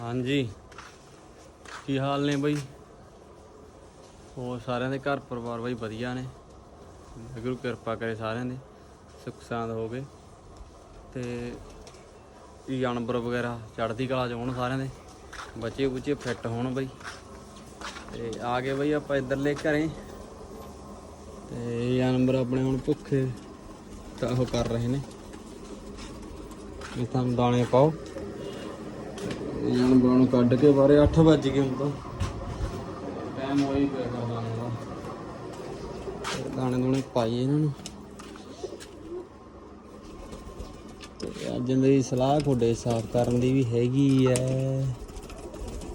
ਹਾਂਜੀ। ਕੀ ਹਾਲ ਨੇ ਬਈ? ਹੋਰ ਸਾਰਿਆਂ ਦੇ ਘਰ ਪਰਿਵਾਰ ਬਈ ਵਧੀਆ ਨੇ। ਵਾਹਿਗੁਰੂ ਕਿਰਪਾ ਕਰੇ ਸਾਰਿਆਂ ਦੇ, ਸੁੱਖ ਸਾਂਦ ਹੋਵੇ। ਤੇ ਇਹ ਜਾਨਵਰ ਵਗੈਰਾ ਚੜ੍ਹਦੀ ਕਲਾ ਚ ਹੋਣ ਸਾਰਿਆਂ ਦੇ? ਬੱਚੇ ਬੁੱਚੇ ਫਿੱਟ ਹੋਣ ਬਈ। ਤੇ ਆ ਗਏ ਬਈ ਆਪਾਂ ਇੱਧਰਲੇ ਘਰੇ। ਤੇ ਜਾਨਵਰ ਆਪਣੇ ਹੁਣ ਭੁੱਖੇ ਤਾਂ ਉਹ ਕਰ ਰਹੇ ਨੇ। ਇਹ ਤਾਂ ਦਾਣੇ ਪਾਓ। ਜਾਨਵਰਾਂ ਨੂੰ ਕੱਢ ਕੇ ਬਾਰੇ 8 ਵੱਜ ਗਏ ਹੁਣ ਤਾਂ। ਟਾਈਮ ਹੋਈ ਪਿਆ ਦਾਣੇ ਦਾ ਦਾਣੇ ਦੂਣੇ ਪਾਈਏ ਇਹਨਾਂ ਨੂੰ। ਤੇ ਅੱਜ ਮੇਰੀ ਸਲਾਹ ਤੁਹਾਡੇ ਸਾਫ਼ ਕਰਨ ਦੀ ਵੀ ਹੈਗੀ ਐ।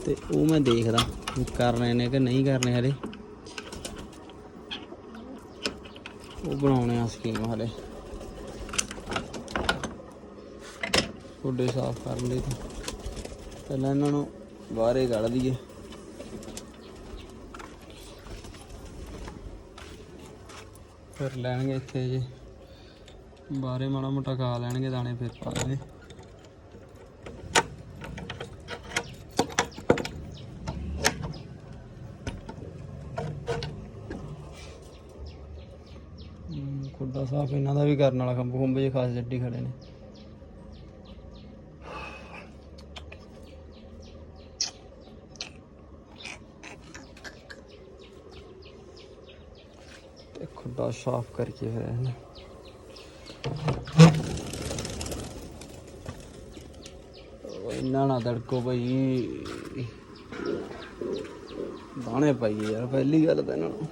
ਤੇ ਉਹ ਮੈਂ ਦੇਖਦਾ ਵੀ ਕਰ ਰਹੇ ਨੇ ਕਿ ਨਹੀਂ ਕਰਨੇ ਹਲੇ। ਉਹ ਬਣਾਉਣੇ ਆ ਸਕੀਮ ਹਲੇ। ਤੁਹਾਡੇ ਸਾਫ਼ ਕਰਨ ਲਈ ਤਾਂ। ਪਹਿਲਾਂ ਇਹਨਾਂ ਨੂੰ ਬਾਹਰੇ ਕੱਢ ਦਈਏ। ਫਿਰ ਲੈਣਗੇ ਇੱਥੇ ਜੇ। ਬਾਹਰੇ ਮਾੜਾ ਮੋਟਾ ਖਾ ਲੈਣਗੇ, ਦਾਣੇ ਫਿਰ ਪਾ ਦੇਣਗੇ ਖੁੱਡਾ ਸਾਫ਼ ਇਹਨਾਂ ਦਾ ਵੀ ਕਰਨ ਵਾਲਾ, ਖੰਭ ਖੁੰਭ ਜੇ ਖਾਸ ਜੱਡੀ ਖੜੇ ਨੇ। ਤੇ ਸਾਫ਼ ਕਰਕੇ ਫਿਰ ਇਹਨੂੰ ਉਹ ਇੰਨਾ ਨਾ ਤੜਕੋ ਭਾਈ ਦਾਣੇ ਪਾਈਏ ਯਾਰ ਪਹਿਲੀ ਗੱਲ ਤਾਂ ਇਹਨਾਂ ਨੂੰ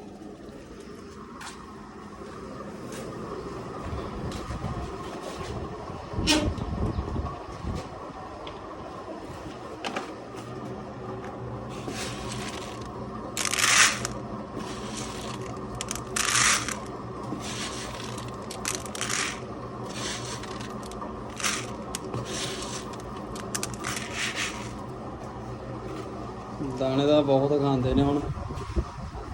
ਦਾਣੇ ਦਾ ਬਹੁਤ ਖਾਂਦੇ ਨੇ ਹੁਣ।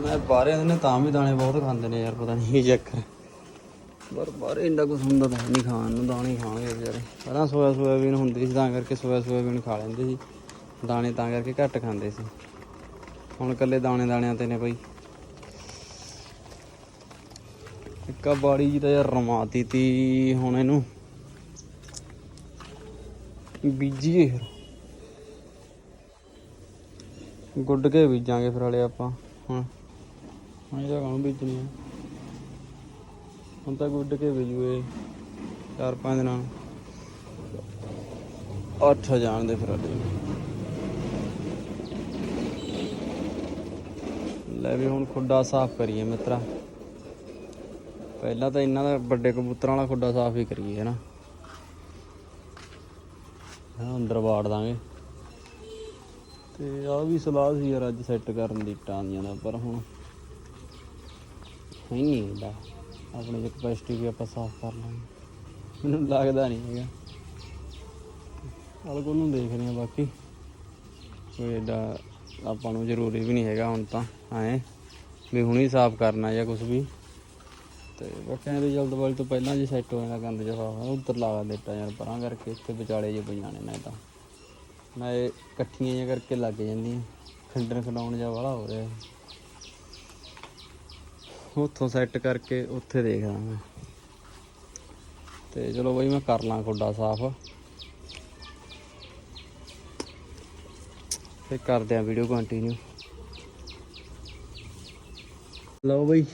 ਮੈਂ ਬਾਹਰੇ ਨੇ ਤਾਂ ਵੀ ਦਾਣੇ ਬਹੁਤ ਖਾਂਦੇ ਨੇ ਯਾਰ, ਪਤਾ ਨਹੀਂ ਕੀ ਚੱਕਰ। ਪਰ ਬਾਹਰੇ ਇੰਨਾ ਕੁਝ ਹੁੰਦਾ ਤਾਂ ਨਹੀਂ ਖਾਣ ਨੂੰ, ਦਾਣੇ ਖਾਣਗੇ ਵਿਚਾਰੇ। ਪਹਿਲਾਂ ਸੋਇਆ ਸੋਇਆਬੀਨ ਹੁੰਦੀ ਸੀ, ਤਾਂ ਕਰਕੇ ਸੋਇਆ ਸੋਇਆਬੀਨ ਖਾ ਲੈਂਦੇ ਸੀ। ਦਾਣੇ ਤਾਂ ਕਰਕੇ ਘੱਟ ਖਾਂਦੇ ਸੀ। ਹੁਣ ਕੱਲੇ ਦਾਣੇ ਦਾਣਿਆਂ ਤੇ ਨੇ ਬਈ। ਇੱਕਾ ਬਾੜੀ ਜੀ ਤਾਂ ਯਾਰ ਰਮਾਤੀ ਤੀ ਹੁਣ ਇਹਨੂੰ। ਬੀਜੀਏ ਫਿਰ ਗੁੱਡ ਕੇ ਬੀਜਾਂਗੇ ਫਿਰ ਹਲੇ ਆਪਾਂ। ਹੁਣ ਹੁਣ ਇਹਦਾ ਕਾਹਨੂੰ ਬੀਜਣੀ ਆ। ਹੁਣ ਤਾਂ ਗੁੱਡ ਕੇ ਬੀਜੂਏ ਚਾਰ ਪੰਜ ਦਿਨਾਂ ਨੂੰ। ਅੱਠ ਜਾਣ ਦੇ ਫਿਰ ਹਲੇ। ਲੈ ਵੀ ਹੁਣ ਖੁੱਡਾ ਸਾਫ਼ ਕਰੀਏ ਮਿੱਤਰਾ। ਪਹਿਲਾਂ ਤਾਂ ਇਹਨਾਂ ਦਾ ਵੱਡੇ ਕਬੂਤਰਾਂ ਵਾਲਾ ਖੁੱਡਾ ਸਾਫ਼ ਹੀ ਕਰੀਏ, ਹੈ ਨਾ? ਅੰਦਰ ਵਾੜ ਦਾਂਗੇ। ਤੇ ਆ ਵੀ ਸਲਾਹ ਸੀ ਯਾਰ ਅੱਜ ਸੈੱਟ ਕਰਨ ਦੀ ਟਾਂੀਆਂ ਦਾ, ਪਰ ਹੁਣ ਹੈ ਨਹੀਂ ਹੁੰਦਾ ਆਪਣੇ ਦੀ ਕਪੈਸਿਟੀ ਵੀ ਆਪਾਂ ਸਾਫ਼ ਕਰ ਲਾਂਗੇ। ਮੈਨੂੰ ਲੱਗਦਾ ਨਹੀਂ ਹੈਗਾ। ਹਲ ਕੋ ਨੂੰ ਦੇਖਦੇ ਆ ਬਾਕੀ। ਕੋਈ ਏਡਾ ਆਪਾਂ ਨੂੰ ਜ਼ਰੂਰੀ ਵੀ ਨਹੀਂ ਹੈਗਾ ਹੁਣ ਤਾਂ ਐ ਵੀ ਹੁਣੀ ਸਾਫ਼ ਕਰਨਾ ਜਾਂ ਕੁਝ ਵੀ। ਤੇ ਬਾਕੀ ਦੀ ਜਲਦਬਾਜ਼ੀ ਤੋਂ ਪਹਿਲਾਂ ਜੇ ਸੈੱਟ ਹੋ ਜਾਂਦਾ ਗੰਦ ਜਿਹਾ ਹੋਇਆ ਉੱਧਰ ਲਾ ਦਿੱਤਾ ਯਾਰ, ਪਰਾਂ ਕਰਕੇ ਇੱਥੇ ਵਿਚਾਲੇ ਜੇ ਪਈਆਂ ਨੇ ਨਾ ਤਾਂ। ਮੈਂ ਇਹ ਇਕੱਠੀਆਂ ਜਿਹੀਆਂ ਕਰਕੇ ਲੱਗ ਜਾਂਦੀਆਂ। ਖੰਡਣ ਖਡਾਉਣ ਜਾਂ ਵਾਲਾ ਹੋ ਰਿਹਾ। ਉੱਥੋਂ ਸੈੱਟ ਕਰਕੇ ਉੱਥੇ ਦੇਖਦਾ ਮੈਂ। ਤੇ ਚਲੋ ਬਈ ਮੈਂ ਕਰ ਲਾਂ ਖੁੱਡਾ ਸਾਫ਼। ਫੇਰ ਕਰਦੇ ਆ ਵੀਡੀਓ ਕੰਟੀਨਿਊ ਲਓ ਬਈ,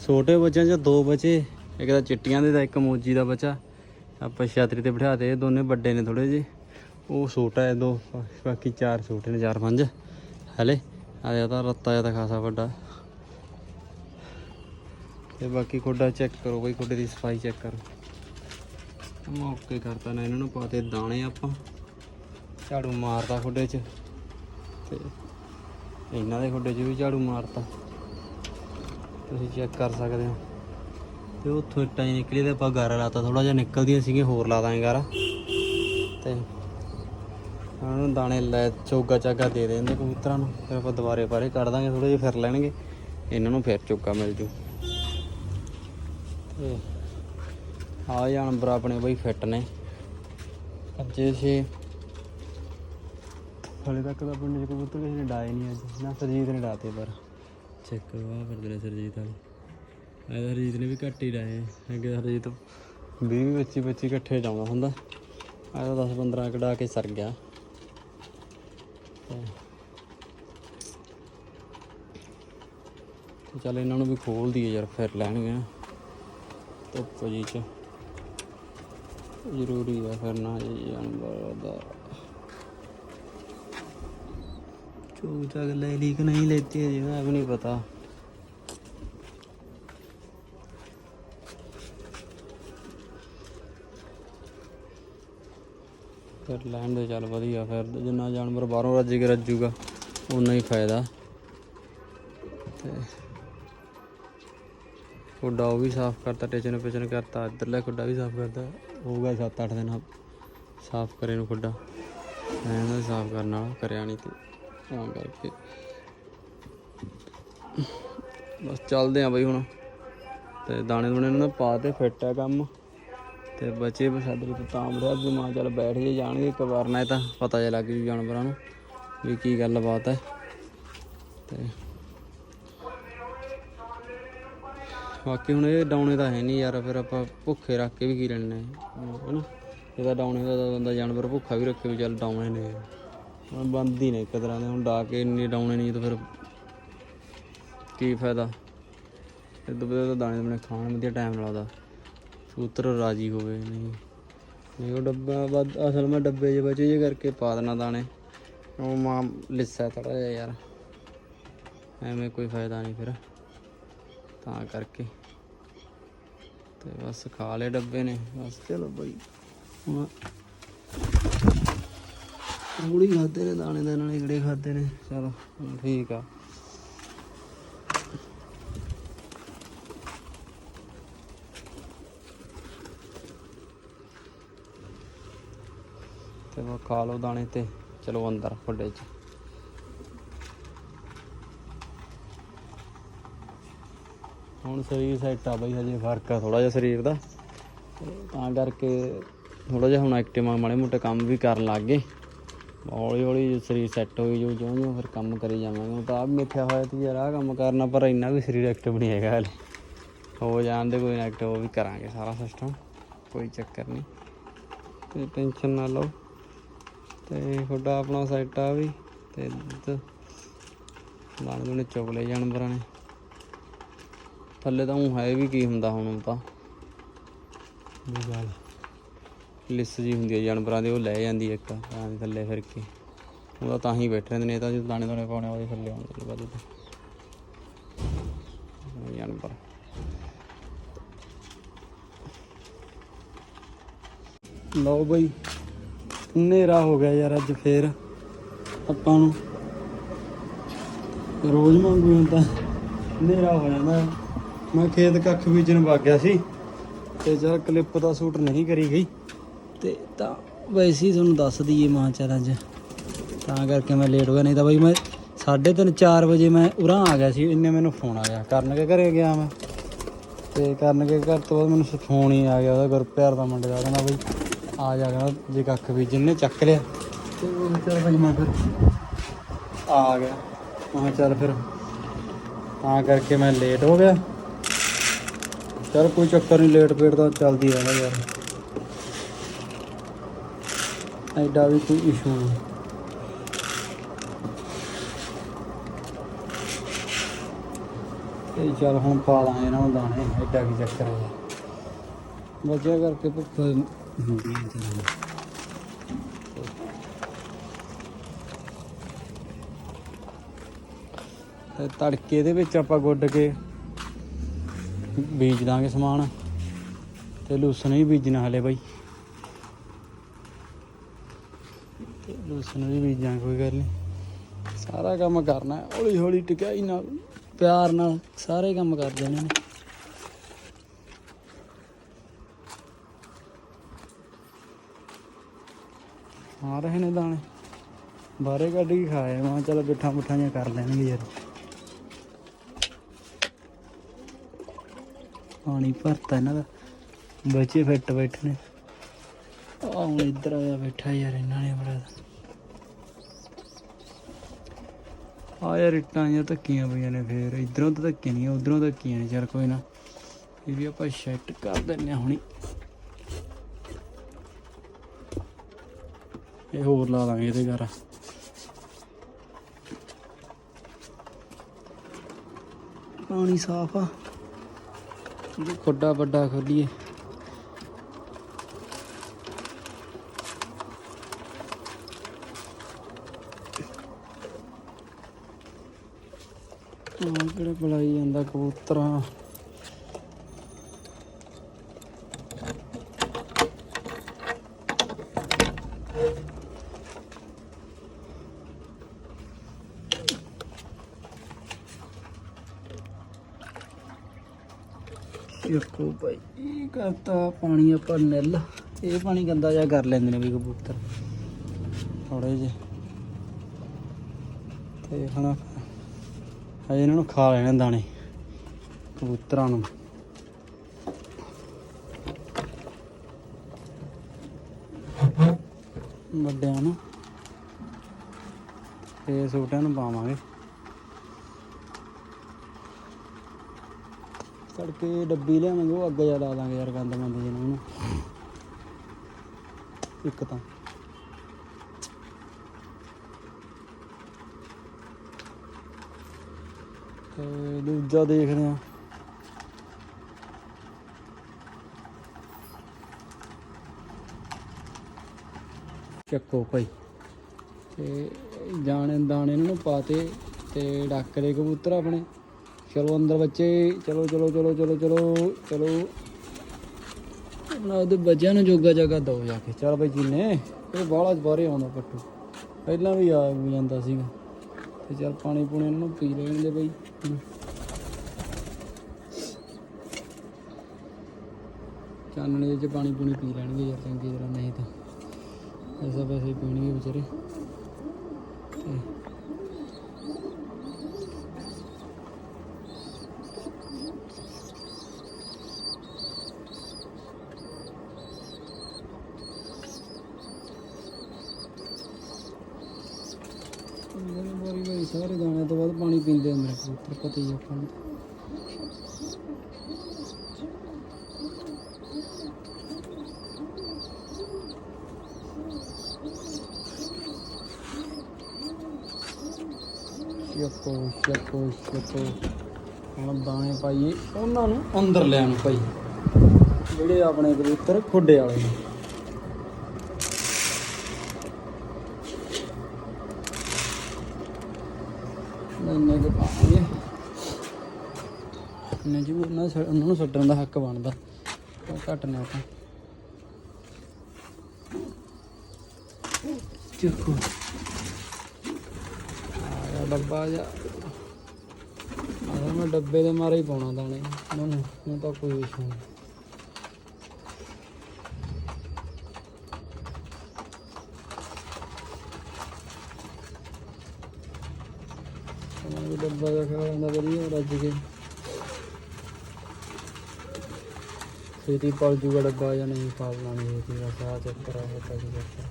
ਛੋਟੇ ਬੱਚਿਆਂ 'ਚ ਦੋ ਬੱਚੇ, ਇੱਕ ਤਾਂ ਚਿੱਟੀਆਂ ਦੇ ਤਾਂ ਇੱਕ ਮੋਜੀ ਦਾ ਬੱਚਾ। ਆਪਾਂ ਛਾਤਰੀ ਤੇ ਬਿਠਾਤੇ ਦੋਨੇ ਵੱਡੇ ਨੇ ਥੋੜੇ ਜਿਹੇ। ਉਹ ਛੋਟਾ ਹੈ ਦੋ, ਬਾਕੀ ਚਾਰ ਛੋਟੇ ਨੇ, ਚਾਰ ਪੰਜ। ਹਲੇ ਆ ਜਾ ਤਾਂ ਰੱਤਾ ਜਿਹਾ ਤਾਂ ਖਾਸਾ ਵੱਡਾ। ਤੇ ਬਾਕੀ ਖੋਡਾ ਚੈੱਕ ਕਰੋ ਬਈ, ਖੋਡੇ ਦੀ ਸਫ਼ਾਈ ਚੈੱਕ ਕਰੋ। ਮੌਕੇ ਕਰਤਾ ਨਾ ਇਹਨਾਂ ਨੂੰ ਪਾਤੇ ਦਾਣੇ ਆਪਾਂ। ਝਾੜੂ ਮਾਰਤਾ ਖੋਡੇ 'ਚ। ਤੇ ਇਹਨਾਂ ਦੇ ਖੋਡੇ 'ਚ ਵੀ ਝਾੜੂ ਮਾਰਤਾ। ਤੁਸੀਂ ਚੈੱਕ ਕਰ ਸਕਦੇ ਹੋ। ਤੇ ਉੱਥੋਂ ਇੱਟਾਂ ਹੀ ਨਿਕਲੀ ਤੇ ਆਪਾਂ ਗਾਰਾ ਲਾਤਾ। ਥੋੜਾ ਜਿਹਾ ਨਿਕਲਦੀਆਂ ਸੀਗੀਆਂ, ਹੋਰ ਲਾ ਦਾਂਗੇ ਗਾਰਾ। ਤੇ ਉਹਨਾਂ ਨੂੰ ਦਾਣੇ ਲੈ, ਚੋਗਾ ਚਾਗਾ ਦੇ ਦਿੰਦੇ ਕਬੂਤਰਾਂ ਨੂੰ। ਫਿਰ ਆਪਾਂ ਦੁਬਾਰੇ ਪਾਰੇ ਕੱਢ ਦਾਂਗੇ ਥੋੜੇ ਜਿਹਾ ਫਿਰ ਲੈਣਗੇ। ਇਹਨਾਂ ਨੂੰ ਫਿਰ ਚੋਗਾ ਮਿਲ ਜੂ। ਤੇ ਆ ਜਾਨਵਰ ਆਪਣੇ ਬਈ ਫਿੱਟ ਨੇ। ਅੱਜੇ ਛੇ। ਹਲੇ ਤੱਕ ਤਾਂ ਪਿੰਡ 'ਚ ਕਬੂਤਰ ਕਿਸੇ ਨੇ ਡਾਏ ਨਹੀਂ ਅੱਜ। ਨਾ ਸਰਜੀਤ ਨੇ ਡਾਤੇ ਪਰ। ਚੈੱਕ ਕਰੋ ਆ ਫਿਰਦੇ ਨੇ ਸਰਜੀਤ ਵਾਲੇ। ਐ ਸਰਜੀਤ ਨੇ ਵੀ ਘੱਟ ਹੀ ਡਾਏ ਆ। ਅੱਗੇ ਸਰਜੀਤ 20 25 25 ਇਕੱਠੇ ਡਾਉਂਦਾ ਹੁੰਦਾ। ਆ ਤਾਂ 10 15 ਕਢਾ ਕੇ ਸਰ ਗਿਆ। ਚੱਲ ਇਹਨਾਂ ਨੂੰ ਵੀ ਖੋਲ ਦਈਏ ਯਾਰ, ਫਿਰ ਲੈਣਗੇ ਨਾ। ਧੁੱਪ ਜੀ ਚ। ਜ਼ਰੂਰੀ ਆ ਫਿਰਨਾ ਜੀ, ਜਾਨਵਰ ਦਾ। ਚੋਗ ਤੱਕ ਲੈ ਲਈ ਕਿ ਨਹੀਂ ਲੈਤੀ ਹੈ ਜੀ ਜਿਹਦਾ ਵੀ ਨਹੀਂ ਪਤਾ। ਫਿਰ ਲੈਣ ਦੇ ਚੱਲ ਵਧੀਆ, ਫਿਰ ਜਿੰਨਾ ਜਾਨਵਰ ਬਾਹਰੋਂ ਰੱਜ ਕੇ ਰੱਜੂਗਾ ਉਨਾ ਹੀ ਫਾਇਦਾ। ਤੇ ਖੁੱਡਾ ਉਹ ਵੀ ਸਾਫ਼ ਕਰਤਾ, ਟੇਚਨ ਪੇਚਨ ਕਰਤਾ, ਇੱਧਰਲਾ ਖੁੱਡਾ ਵੀ ਸਾਫ਼ ਕਰਤਾ, ਹੋਊਗਾ 7-8 ਦਿਨ ਸਾਫ਼ ਕਰੇ ਨੂੰ ਖੁੱਡਾ। ਮੈਂ ਨਾ ਸਾਫ਼ ਕਰਨ ਵਾਲਾ ਕਰਿਆ ਨਹੀਂ ਤੇ, ਤਾਂ ਕਰਕੇ। ਬਸ ਚੱਲਦੇ ਆ ਬਈ ਹੁਣ, ਤੇ ਦਾਣੇ ਦੂਣੇ ਨੂੰ ਨਾ ਪਾ ਤੇ ਫਿੱਟ ਆ ਕੰਮ। ਤੇ ਬੱਚੇ ਬਸਾਦਰੀ ਤੋਂ ਤਾਂ ਬੜਾ ਵੀ ਮਾਂ ਚੱਲ ਬੈਠ ਜੇ ਜਾਣਗੇ, ਇੱਕ ਵਾਰ ਨਾ ਇਹ ਤਾਂ ਪਤਾ ਜਿਹਾ ਲੱਗ ਜੂ ਜਾਨਵਰਾਂ ਨੂੰ ਵੀ ਕੀ ਗੱਲ ਬਾਤ ਹੈ। ਤੇ ਬਾਕੀ ਹੁਣ ਇਹ ਡਾਉਣੇ ਤਾਂ ਹੈ ਨਹੀਂ ਯਾਰ, ਫਿਰ ਆਪਾਂ ਭੁੱਖੇ ਰੱਖ ਕੇ ਵੀ ਕੀ ਲੈਣੇ ਹਨਾ? ਇਹਦਾ ਡਾਉਣੇ ਦਾ ਤਾਂ ਬੰਦਾ ਜਾਨਵਰ ਭੁੱਖਾ ਵੀ ਰੱਖੇ ਵੀ ਚੱਲ ਡਾਉਣੇ ਨੇ। ਹੁਣ ਬੰਦ ਹੀ ਨੇ ਇੱਕ ਤਰ੍ਹਾਂ ਦੇ, ਹੁਣ ਡਾ ਕੇ ਇੰਨੇ ਡਾਉਣੇ ਨਹੀਂ ਤਾਂ ਫਿਰ ਕੀ ਫਾਇਦਾ? ਇਹ ਦੁਬਦੇ ਤਾਂ ਦਾਣੇ ਦੂਣੇ ਖਾਣ ਵਧੀਆ ਟਾਈਮ ਲੱਗਦਾ। ਸੂਤਰ ਰਾਜੀ ਹੋਵੇ, ਨਹੀਂ। ਨਹੀਂ, ਉਹ ਡੱਬਾ ਵੱਧ, ਅਸਲ ਮੈਂ ਡੱਬੇ 'ਚ ਬਚੇ ਜੇ ਕਰਕੇ ਪਾ ਦੇਣਾ ਦਾਣੇ। ਉਹ ਮਾਂ ਲਿੱਸਾ ਥੋੜਾ ਜਿਹਾ ਯਾਰ। ਐਵੇਂ ਕੋਈ ਫਾਇਦਾ ਨਹੀਂ ਫਿਰ। ਤਾਂ ਕਰਕੇ। ਤੇ ਬਸ ਖਾ ਲਏ ਡੱਬੇ ਨੇ। ਬਸ ਚਲੋ ਬਈ। ਹੁਣ ਮੂੜੀ ਖਾਦੇ ਨੇ, ਦਾਣੇ ਦੇ ਨਾਲ ਕਿਹੜੇ ਖਾਦੇ ਨੇ। ਚਲੋ ਠੀਕ ਆ। ਤੇ ਖਾ ਲਓ ਦਾਣੇ ਤੇ, ਚਲੋ ਅੰਦਰ ਖੁੱਡੇ 'ਚ। ਹੁਣ ਸਰੀਰ ਸੈੱਟ ਆ ਬਈ, ਹਜੇ ਫ਼ਰਕ ਆ ਥੋੜਾ ਜਿਹਾ ਸਰੀਰ ਦਾ। ਤਾਂ ਕਰਕੇ ਥੋੜਾ ਜਿਹਾ ਹੁਣ ਐਕਟਿਵ ਮਾੜੇ ਮੋਟੇ ਕੰਮ ਵੀ ਕਰਨ ਲੱਗ ਗਏ। ਹੌਲੀ ਹੌਲੀ ਸਰੀਰ ਸੈੱਟ ਹੋਈ ਜੋ ਜਿਉਂ ਜਿਉਂ ਫਿਰ ਕੰਮ ਕਰੀ ਜਾਵਾਂਗੇ। ਤਾਂ ਆਪ ਮਿੱਥਿਆ ਹੋਇਆ ਤੇ ਯਾਰ, ਆਹ ਕੰਮ ਕਰਨਾ, ਪਰ ਇੰਨਾ ਵੀ ਸਰੀਰ ਐਕਟਿਵ ਨਹੀਂ ਹੈਗਾ ਹਲੇ। ਹੋ ਜਾਣ ਦੇ, ਕੋਈ ਐਕਟਿਵ ਉਹ ਵੀ ਕਰਾਂਗੇ ਸਾਰਾ ਸਿਸਟਮ ਕੋਈ ਚੱਕਰ ਨਹੀਂ। ਤੇ ਟੈਨਸ਼ਨ ਨਾ ਲਓ। ਤੇ ਤੁਹਾਡਾ ਆਪਣਾ ਸੈੱਟ ਆ ਵੀ ਤੇ ਦਾਣੇ ਦੂਣੇ ਚੁਗ ਲਏ ਜਾਨਵਰਾਂ ਨੇ। ਥੱਲੇ ਤਾਂ ਉਹ ਹੈ ਵੀ ਕੀ ਹੁੰਦਾ ਹੁਣ ਤਾਂ ਵੀ ਗੱਲ? ਲਿਸ ਜੀ ਹੁੰਦੀ ਹੈ ਜਾਨਵਰਾਂ ਦੀ ਉਹ ਲੈ ਜਾਂਦੀ ਇੱਕ ਤਾਂ ਥੱਲੇ ਫਿਰ ਕੇ। ਉਹਦਾ ਤਾਂ ਹੀ ਬੈਠੇ ਰਹਿੰਦੇ ਨੇ ਇਹ ਤਾਂ ਜਦੋਂ ਦਾਣੇ ਦਾਣੇ ਪਾਉਣੇ ਉਹਦੇ ਥੱਲੇ ਆਉਂਦੇ ਤੇ ਇਹ ਜਾਨਵਰ। ਲਓ ਬਈ ਹਨੇਰਾ ਹੋ ਗਿਆ ਯਾਰ ਅੱਜ ਫੇਰ। ਆਪਾਂ ਨੂੰ ਰੋਜ਼ ਮੰਗੂ ਹੁਣ ਹਨੇਰਾ ਹੋ ਜਾਂਦਾ ਮੈਂ ਖੇਤ ਕੱਖ ਬੀਜਣ ਵਗ ਗਿਆ ਸੀ ਤੇ ਜਦ ਕਲਿੱਪ ਦਾ ਸੂਟ ਨਹੀਂ ਕਰੀ ਗਈ। ਤੇ ਤਾਂ ਵੈਸੇ ਹੀ ਤੁਹਾਨੂੰ ਦੱਸ ਦਈਏ ਮਾਂ ਚਾਰ ਅੱਜ। ਤਾਂ ਕਰਕੇ ਮੈਂ ਲੇਟ ਹੋ ਗਿਆ, ਨਹੀਂ ਤਾਂ ਬਈ ਮੈਂ 3:30 4 ਵਜੇ ਮੈਂ ਉਰਾਂ ਆ ਗਿਆ ਸੀ, ਇੰਨੇ ਮੈਨੂੰ ਫੋਨ ਆਇਆ ਗਿਆ। ਕਰਨ ਕੇ ਘਰੇ ਗਿਆ ਮੈਂ। ਤੇ ਕਰਨ ਕੇ ਘਰ ਤੋਂ ਬਾਅਦ ਮੈਨੂੰ ਫੋਨ ਹੀ ਆ ਗਿਆ ਉਹਦਾ ਗੁਰਪਿਆਰ ਦਾ ਮੁੰਡੇ ਦਾ ਕਹਿੰਦਾ ਬਈ ਆ ਜਾ ਕਹਿੰਦਾ ਜੇ ਕੱਖ ਵੀ ਜਿੰਨੇ ਚੱਕ ਲਿਆ। ਤੇ ਉਹ ਚੱਲ ਮੈਂ ਫਿਰ ਆ ਗਿਆ। ਮੈਂ ਚੱਲ ਫਿਰ ਤਾਂ ਕਰਕੇ ਮੈਂ ਲੇਟ ਹੋ ਗਿਆ। ਚਲ ਕੋਈ ਚੱਕਰ ਨਹੀਂ ਲੇਟ ਪੇਟ ਤਾਂ ਚੱਲਦੀ ਰਹਿੰਦਾ ਯਾਰ। ਐਡਾ ਵੀ ਕੋਈ ਇਸ਼ੂ ਨਹੀਂ ਤੇ ਚੱਲ ਹੁਣ ਪਾ ਲਾਂ ਇਹਨਾਂ ਨੂੰ ਦਾਣੇ ਐਡਾ ਕੀ ਚੱਕਰ ਹੈ ਬੱਚਿਆ ਕਰਕੇ ਭੁੱਖ ਹੁੰਦੀ ਹੈ ਤੇ ਤੜਕੇ ਦੇ ਵਿੱਚ ਆਪਾਂ ਗੁੱਡ ਕੇ ਬੀਜ ਦਾਂਗੇ ਸਮਾਨ। ਤੇ ਲੂਸਣ ਵੀ ਬੀਜਣਾ ਹਲੇ ਬਾਈ। ਤੇ ਲੂਸਣ ਵੀ ਬੀਜਾਂ, ਕੋਈ ਗੱਲ ਨਹੀਂ। ਸਾਰਾ ਕੰਮ ਕਰਨਾ ਹੌਲੀ ਹੌਲੀ ਟਿਕਾਈ ਨਾਲ, ਪਿਆਰ ਨਾਲ ਸਾਰੇ ਕੰਮ ਕਰ ਦੇਣੇ ਨੇ। ਆ ਰਹੇ ਨੇ ਦਾਣੇ। ਬਾਰੇ ਕੱਢ ਕੇ ਖਾਏ ਮੈਂ ਕਿਹਾ ਚੱਲ ਬਿਠਾ ਮੁੱਠਾ ਜਿਹਾ ਕਰ ਲੈਣਗੇ ਯਾਰ। ਪਾਣੀ ਭਰਤਾ ਇਹਨਾਂ ਦਾ। ਬੱਚੇ ਫਿੱਟ ਬੈਠੇ ਨੇ। ਆ ਹੁਣ ਇੱਧਰ ਆਇਆ ਬੈਠਾ ਯਾਰ ਇਹਨਾਂ ਨੇ ਬੜਾ। ਆ ਯਾਰ ਇੱਟਾਂ ਜਾਂ ਧੱਕੀਆਂ ਪਈਆਂ ਨੇ ਫੇਰ। ਇਧਰੋਂ ਤਾਂ ਧੱਕੀਆਂ ਨਹੀਂ, ਉਧਰੋਂ ਧੱਕੀਆਂ ਨੇ। ਚਲ ਕੋਈ ਨਾ। ਇਹ ਵੀ ਆਪਾਂ ਸੈੱਟ ਕਰ ਦਿੰਨੇ ਹੁਣੀ। ਇਹ ਹੋਰ ਲਾ ਦਾਂਗੇ ਇਹਦੇ ਘਰ। ਪਾਣੀ ਸਾਫ਼ ਆ। ਇਹ ਖੁੱਡਾ ਵੱਡਾ ਖੋਲੀਏ। ਆਹ ਕਿਹੜਾ ਬੁਲਾਈ ਜਾਂਦਾ ਕਬੂਤਰਾਂ। ਦੇਖੋ ਭਾਈ ਇਹ ਕਰਤਾ ਪਾਣੀ ਆਪਾਂ ਨਿੱਲ। ਇਹ ਪਾਣੀ ਗੰਦਾ ਜਿਹਾ ਕਰ ਲੈਂਦੇ ਨੇ ਵੀ ਕਬੂਤਰ। ਥੋੜੇ ਜਿਹੇ। ਤੇ ਹੁਣ ਹਜੇ ਇਹਨਾਂ ਨੂੰ ਖਾ ਲੈਣੇ ਦਾਣੇ, ਕਬੂਤਰਾਂ ਨੂੰ। ਵੱਡਿਆਂ ਨੂੰ। ਤੇ ਛੋਟਿਆਂ ਨੂੰ ਪਾਵਾਂਗੇ। ਤੜਕੇ ਡੱਬੀ ਲਿਆਵਾਂਗੇ, ਉਹ ਅੱਗੇ ਜਾ ਲਾ ਦਾਂਗੇ ਯਾਰ, ਗੰਦ ਮੰਦ ਜਿਹਨੂੰ ਉਹਨੂੰ। ਇੱਕ ਤਾਂ। ਤੇ ਦੂਜਾ ਦੇਖਦੇ ਆ ਚੱਕੋ ਭਾਈ। ਤੇ ਜਾਣੇ ਦਾਣੇ ਇਹਨਾਂ ਨੂੰ ਪਾਤੇ ਤੇ ਡਾਕਰੇ ਕਬੂਤਰ ਆਪਣੇ। ਚਲੋ ਅੰਦਰ ਬੱਚੇ, ਚਲੋ ਚਲੋ ਚਲੋ ਚਲੋ ਚਲੋ ਚਲੋ। ਨਾ ਉਹਦੇ ਬੱਚਿਆਂ ਨੂੰ ਜੋਗਾ ਜਗਾ ਦੋ ਜਾ ਕੇ। ਚਲ ਬਈ ਜੀਨੇ, ਇਹ ਬਾਹਲਾ ਬਾਰੇ ਆਉਂਦਾ ਪੱਟੂ। ਪਹਿਲਾਂ ਵੀ ਆ ਜਾਂਦਾ ਸੀਗਾ। ਤੇ ਚਲ ਪਾਣੀ ਪੂਣੀ ਇਹਨਾਂ ਨੂੰ ਪੀ ਲੈਣ ਦੇ ਬਈ। ਹੁਣ। ਚਾਨਣੇ ਚ ਪਾਣੀ ਪੂਣੀ ਪੀ ਲੈਣਗੇ ਯਾਰ, ਚੰਗੀ ਤਰ੍ਹਾਂ, ਨਹੀਂ ਤਾਂ। ਐਸਾ ਵੈਸੇ ਪੀਣਗੇ ਵਿਚਾਰੇ। ਤੇ ਮੇਰੇ ਵਾਰੀ ਵਾਰੀ ਸਾਰੇ ਦਾਣਿਆਂ ਤੋਂ ਬਾਅਦ ਪਾਣੀ ਪੀਂਦੇ ਹੁੰਦੇ ਨੇ ਕਬੂਤਰ ਪਤਾ ਹੀ ਆਪਾਂ ਨੂੰ ਸ਼ੱਕੋ ਸ਼ੱਕੋ ਸ਼ੱਕੋ। ਹੁਣ ਦਾਣੇ ਪਾਈਏ, ਉਹਨਾਂ ਨੂੰ ਅੰਦਰ ਲੈਣ ਭਾਈ। ਜਿਹੜੇ ਆਪਣੇ ਕਬੂਤਰ ਖੁੱਡੇ ਵਾਲੇ ਨੇ। ਇੰਨੇ ਕੁ ਪਾਵਾਂਗੇ ਇੰਨੇ ਜੀ, ਉਹਨਾਂ ਉਹਨਾਂ ਨੂੰ ਛੱਡਣ ਦਾ ਹੱਕ ਬਣਦਾ। ਘੱਟ ਨੇ ਆਪਾਂ ਚੁੱਕੋ। ਆਇਆ ਡੱਬਾ ਜਾ ਮੈਂ ਡੱਬੇ ਦੇ ਮਾਰੇ ਹੀ ਪਾਉਣਾ ਦਾਣੇ। ਨਾ ਨਾ ਤਾਂ ਕੋਈ ਇਸ਼ੂ ਨਹੀਂ। ਉਹਨਾਂ ਦਾ ਡੱਬਾ ਜਿਹਾ ਖਾ ਜਾਂਦਾ ਵਧੀਆ ਰੱਜ ਕੇ ਛੇਤੀ ਪਲ ਜੂਗਾ ਡੱਬਾ ਜਾਂ ਨਹੀਂ ਪਾਲਣਾ ਨਹੀਂ ਛੇਤੀ ਦਾ ਸਾਹ ਚੈੱਕ ਕਰਾ ਹੋਤਾ ਜੀ ਬੱਚਾ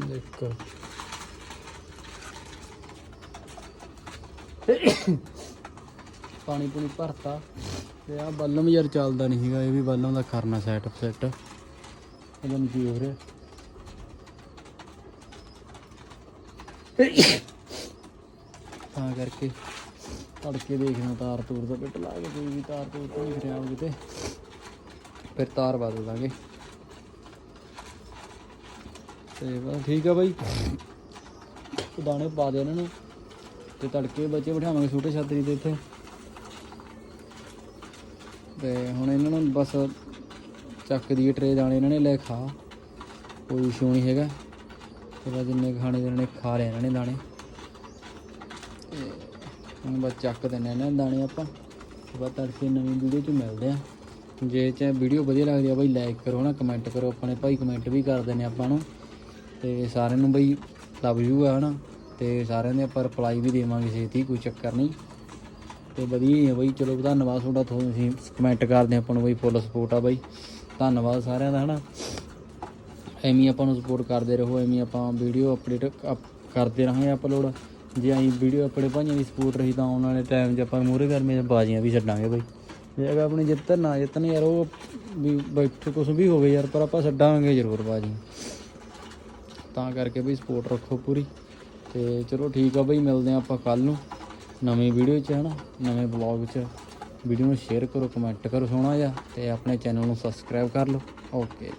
ਦੇਖੋ ਪਾਣੀ ਪੂਣੀ ਭਰਤਾ ਤੇ ਆ ਬੱਲਮ ਯਾਰ ਚੱਲਦਾ ਨਹੀਂ ਸੀਗਾ, ਇਹ ਵੀ ਬੱਲਮ ਦਾ ਕਰਨਾ ਸੈਟ ਸੈਟ ਪਤਾ ਨਹੀਂ ਕੀ ਹੋ ਰਿਹਾ? ਤਾਂ ਕਰਕੇ ਤੜਕੇ ਦੇਖਣਾ ਤਾਰ ਤੂਰ ਦਾ, ਪਿੱਟ ਲਾ ਕੇ ਕੋਈ ਵੀ ਤਾਰ ਤੂਰ ਤੋਂ ਨਹੀਂ ਫਿਰਿਆ ਕਿਤੇ। ਫਿਰ ਤਾਰ ਬਦਲ ਦਾਂਗੇ। ਤੇ ਬਸ ਠੀਕ ਆ ਬਾਈ। ਦਾਣੇ ਪਾ ਦੇ ਇਹਨਾਂ ਨੂੰ। ਤੇ ਤੜਕੇ ਬੱਚੇ ਬਿਠਾਵਾਂਗੇ ਛੋਟੇ ਛਾਤਰੀ ਦੇ ਇੱਥੇ। ਤੇ ਹੁਣ ਇਹਨਾਂ ਨੂੰ ਬਸ ਚੱਕ ਦੀ ਟਰੇ ਦਾਣੇ, ਇਹਨਾਂ ਨੇ ਲੈ ਖਾ। ਕੋਈ ਇਸ਼ੂ ਨਹੀਂ ਹੈਗਾ। ਤੇ ਬਸ ਜਿੰਨੇ ਖਾਣੇ ਦੇ ਖਾ ਲਿਆ ਇਹਨਾਂ ਨੇ ਦਾਣੇ। ਤੇ ਹੁਣ ਬਸ ਚੱਕ ਦਿੰਦੇ ਇਹਨਾਂ ਦਾਣੇ ਆਪਾਂ। ਤੇ ਬਸ ਤੜਕੇ ਨਵੀਂ ਵੀਡੀਓ 'ਚ ਮਿਲਦੇ ਆ ਜੇ ਚ ਵੀਡੀਓ ਵਧੀਆ ਲੱਗਦੀ ਆ ਬਾਈ ਲਾਈਕ ਕਰੋ ਨਾ ਕਮੈਂਟ ਕਰੋ। ਆਪਣੇ ਭਾਈ ਕਮੈਂਟ ਵੀ ਕਰ ਦਿੰਦੇ ਆਪਾਂ ਨੂੰ। ਤੇ ਸਾਰਿਆਂ ਨੂੰ ਬਈ ਲਵ ਯੂ ਆ ਹਨਾ। ਤੇ ਸਾਰਿਆਂ ਦੇ ਆਪਾਂ ਰਿਪਲਾਈ ਵੀ ਦੇਵਾਂਗੇ ਛੇਤੀ, ਕੋਈ ਚੱਕਰ ਨਹੀਂ। ਤੇ ਵਧੀਆ ਹੀ ਆ ਬਈ, ਚਲੋ ਧੰਨਵਾਦ ਤੁਹਾਡਾ ਤੁਸੀਂ ਕਮੈਂਟ ਕਰਦੇ ਆਪਾਂ ਨੂੰ ਬਈ ਫੁੱਲ ਸਪੋਰਟ ਆ ਬਈ। ਧੰਨਵਾਦ ਸਾਰਿਆਂ ਦਾ, ਹਨਾ। ਐਵੇਂ ਆਪਾਂ ਨੂੰ ਸਪੋਰਟ ਕਰਦੇ ਰਹੋ, ਐਵੇਂ ਆਪਾਂ ਵੀਡੀਓ ਅਪਡੇਟ ਕਰਦੇ ਰਹਾਂਗੇ ਅਪਲੋਡ ਜੇ ਅਸੀਂ ਵੀਡੀਓ ਆਪਣੇ ਭਾਈਆਂ ਦੀ ਸਪੋਰਟ ਰਹੀ ਤਾਂ ਆਉਣ ਵਾਲੇ ਟਾਈਮ 'ਚ ਆਪਾਂ ਮੂਹਰੇ ਗਰਮੇ 'ਚ ਬਾਜ਼ੀਆਂ ਵੀ ਛੱਡਾਂਗੇ ਬਈ। ਜੇ ਅਗਰ ਆਪਣੀ ਜਿੱਤਣ ਨਾ ਜਿੱਤਣ ਯਾਰ, ਉਹ ਵੀ ਬੈਠੇ ਕੁਝ ਵੀ ਹੋਵੇ ਯਾਰ, ਪਰ ਆਪਾਂ ਛੱਡਾਂਗੇ ਜ਼ਰੂਰ ਬਾਜ਼ੀ ਤਾਂ ਕਰਕੇ ਬਈ ਸਪੋਰਟ ਰੱਖੋ ਪੂਰੀ। ਤੇ ਚਲੋ ਠੀਕ ਆ ਬਈ, ਮਿਲਦੇ ਆ ਆਪਾਂ ਕੱਲ ਨੂੰ ਨਵੀਂ ਵੀਡੀਓ 'ਚ, ਹਨਾ? ਨਵੇਂ ਬਲੌਗ 'ਚ। ਵੀਡੀਓ ਨੂੰ ਸ਼ੇਅਰ ਕਰੋ ਕਮੈਂਟ ਕਰੋ ਸੋਹਣਾ ਜਿਹਾ ਤੇ ਆਪਣੇ ਚੈਨਲ ਨੂੰ ਸਬਸਕ੍ਰਾਈਬ ਕਰ ਲਓ। ਓਕੇ